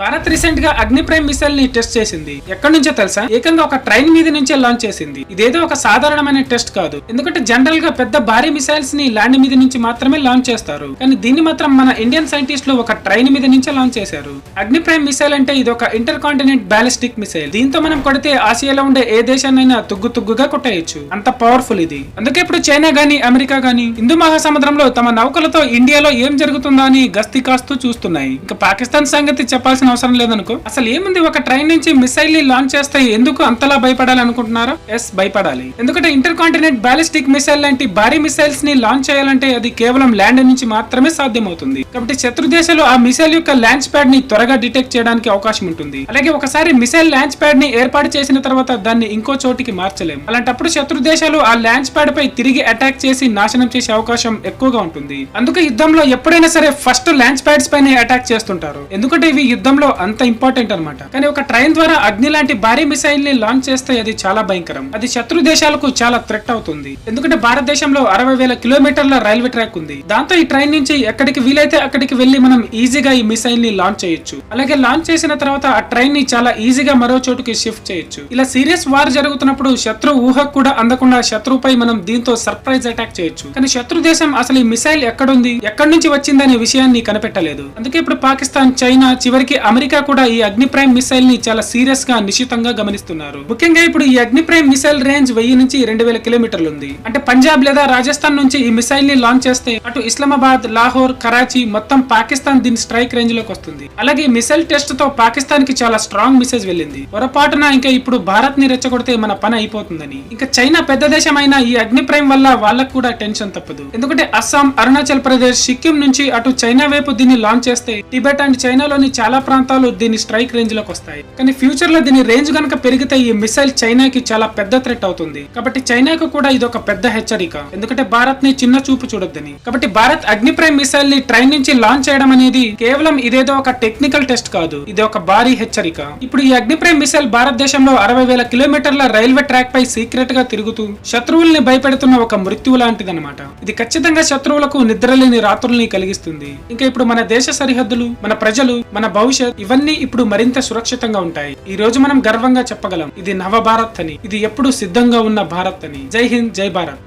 భారత్ రీసెంట్గా అగ్ని prime మిసైల్ని test చేసింది. ఎక్కడి నుంచో తెలుసా? ఏకంగా ఒక ట్రైన్ మీద నుంచే లాంచ్ చేసింది. ఇదేదో ఒక సాధారణమైన టెస్ట్ కాదు. ఎందుకంటే జనరల్గా పెద్ద భారీ మిసైల్స్ని ల్యాండ్ మీద నుంచి మాత్రమే లాంచ్ చేస్తారు. కానీ దీన్ని మాత్రం మన ఇండియన్ సైంటిస్టులు ఒక ట్రైన్ మీద నుంచే లాంచ్ చేశారు. అగ్ని ప్రైమ్ మిసైల్ అంటే ఇది ఒక ఇంటర్ కాంటినెంట్ బ్యాలిస్టిక్ మిసైల్ దీంతో మనం కొడితే ఆసియాలో ఉండే ఏ దేశాన్నైనా తుగ్గు తుగ్గుగా కొట్టేయచ్చు. అంత పవర్ఫుల్ ఇది. అందుకే ఇప్పుడు చైనా గాని అమెరికా గాని హిందూ మహాసముద్రంలో తమ నౌకలతో ఇండియాలో ఏం జరుగుతుందా అని గస్తీ కాస్తూ చూస్తున్నాయి. ఇంకా పాకిస్తాన్ సంగతి చెప్పాల్సిన అవసరం లేదనుకో. అసలు ఏముంది ఒక ట్రైన్ నుంచి మిసైల్ని లాంచ్ చేస్తే ఎందుకు అంతలా భయపడాలి అనుకుంటున్నారా? ఎస్ భయపడాలి. ఎందుకంటే ఇంటర్ కాంటినెంట్ బాలిస్టిక్ మిసైల్ లాంటి భారీ మిసైల్స్ని లాంచ్ చేయాలంటే అది కేవలం ల్యాండ్ నుంచి మాత్రమే సాధ్యమవుతుంది. కాబట్టి శత్రు దేశాలు ఆ మిసైల్ యొక్క లాంచ్ ప్యాడ్ని త్వరగా డిటెక్ట్ చేయడానికి అవకాశం ఉంటుంది. అలాగే ఒకసారి మిసైల్ లాంచ్ ప్యాడ్ని ఏర్పాటు చేసిన తర్వాత దాన్ని ఇంకో చోటికి మార్చలేం అలాంటప్పుడు శత్రు దేశాలు ఆ లాంచ్ ప్యాడ్ పై తిరిగి అటాక్ చేసి నాశనం చేసే అవకాశం ఎక్కువగా ఉంటుంది. అందుకే యుద్ధంలో ఎప్పుడైనా సరే ఫస్ట్ లాంచ్ ప్యాడ్స్ పైన అటాక్ చేస్తుంటారు. ఎందుకంటే ఇవి యుద్ధంలో అంత ఇంపార్టెంట్ అన్నమాట. కానీ ఒక ట్రైన్ ద్వారా అగ్ని లాంటి భారీ మిసైల్ని లాంచ్ చేస్తే అది చాలా భయంకరం. అది శత్రు దేశాలకు చాలా థ్రెట్ అవుతుంది. ఎందుకంటే భారతదేశంలో అరవై వేల కిలోమీటర్ల రైల్వే ట్రాక్ ఉంది. దాంతో ఈ ట్రైన్ నుంచి ఎక్కడికి వీలైతే అక్కడికి వెళ్ళి మనం ఈజీగా ఈ మిసైల్ని లాంచ్ చేయొచ్చు. అలాగే లాంచ్ చేసిన తర్వాత ఆ ట్రైన్ని చాలా ఈజీగా మరో చోటుకి షిఫ్ట్ చేయొచ్చు. ఇలా సీరియస్ వార్ జరుగుతున్నప్పుడు శత్రు ఊహకు కూడా అందకుండా శత్రువుపై మనం దీంతో సర్ప్రైజ్ అటాక్ చేయొచ్చు. కానీ శత్రు దేశం అసలు ఈ మిసైల్ ఎక్కడుంది ఎక్కడి నుంచి వచ్చిందనే విషయాన్ని కనిపెట్టలేదు. అందుకే ఇప్పుడు పాకిస్తాన్ చైనా చివరికి అమెరికా కూడా ఈ అగ్ని ప్రైమ్ మిసైల్ని చాలా సీరియస్గా నిశ్చితంగా గమనిస్తున్నారు. ముఖ్యంగా ఇప్పుడు ఈ అగ్ని ప్రైమ్ మిసైల్ రేంజ్ వెయ్యి నుంచి రెండు వేల కిలోమీటర్లు ఉంది అంటే పంజాబ్ లేదా రాజస్థాన్ నుంచి ఈ మిసైల్ని లాంచ్ చేస్తే అటు ఇస్లామాబాద్ లాహోర్ కరాచీ మొత్తం పాకిస్తాన్ దీని స్ట్రైక్ రేంజ్లోకి వస్తుంది. అలాగే ఈ మిసైల్ టెస్ట్తో పాకిస్తాన్కి చాలా స్ట్రాంగ్ మెసేజ్ వెళ్ళింది. పొరపాటున ఇంకా ఇప్పుడు భారత్ని రెచ్చగొడితే మన పని అయిపోతుందని. ఇంకా చైనా పెద్ద దేశం అయిన ఈ అగ్ని ప్రైమ్ వల్ల వాళ్ళకు కూడా టెన్షన్ తప్పదు. ఎందుకంటే అస్సాం అరుణాచల్ ప్రదేశ్ సిక్కిం నుంచి అటు చైనా వైపు దీన్ని లాంచ్ చేస్తే టిబెట్ అండ్ చైనాలోని చాలా ప్రాంతాలు దీని స్ట్రైక్ రేంజ్లోకి వస్తాయి. కానీ ఫ్యూచర్లో దీని రేంజ్ గనక పెరిగితే ఈ మిసైల్ చైనాకి చాలా పెద్ద థ్రెట్ అవుతుంది. కాబట్టి చైనాకు కూడా ఇది ఒక పెద్ద హెచ్చరిక. ఎందుకంటే భారత్ని చిన్న చూపు చూడొద్దని. కాబట్టి భారత్ అగ్ని ప్రైమ్ మిసైల్ని ట్రైన్ నుంచి లాంచ్ చేయడం అనేది కేవలం ఇదేదో ఒక టెక్నికల్ టెస్ట్ కాదు. ఇది ఒక భారీ హెచ్చరిక. ఇప్పుడు ఈ అగ్ని ప్రైమ్ మిసైల్ భారతదేశంలో అరవై వేల కిలోమీటర్ల రైల్వే ట్రాక్ పై సీక్రెట్గా తిరుగుతూ శత్రువుల్ని భయపెడుతున్న ఒక మృత్యువు లాంటిదన్నమాట. ఇది ఖచ్చితంగా శత్రువులకు నిద్రలేని రాత్రుల్ని కలిగిస్తుంది. ఇంకా ఇప్పుడు మన దేశ సరిహద్దులు మన ప్రజలు మన భవిష్యత్ భవిష్యత్ ఇవన్నీ ఇప్పుడు మరింత సురక్షితంగా ఉంటాయి. ఈ రోజు మనం గర్వంగా చెప్పగలం ఇది నవ భారత్ అని ఇది ఎప్పుడు సిద్ధంగా ఉన్న భారత్ అని. జై హింద్ జై భారత్.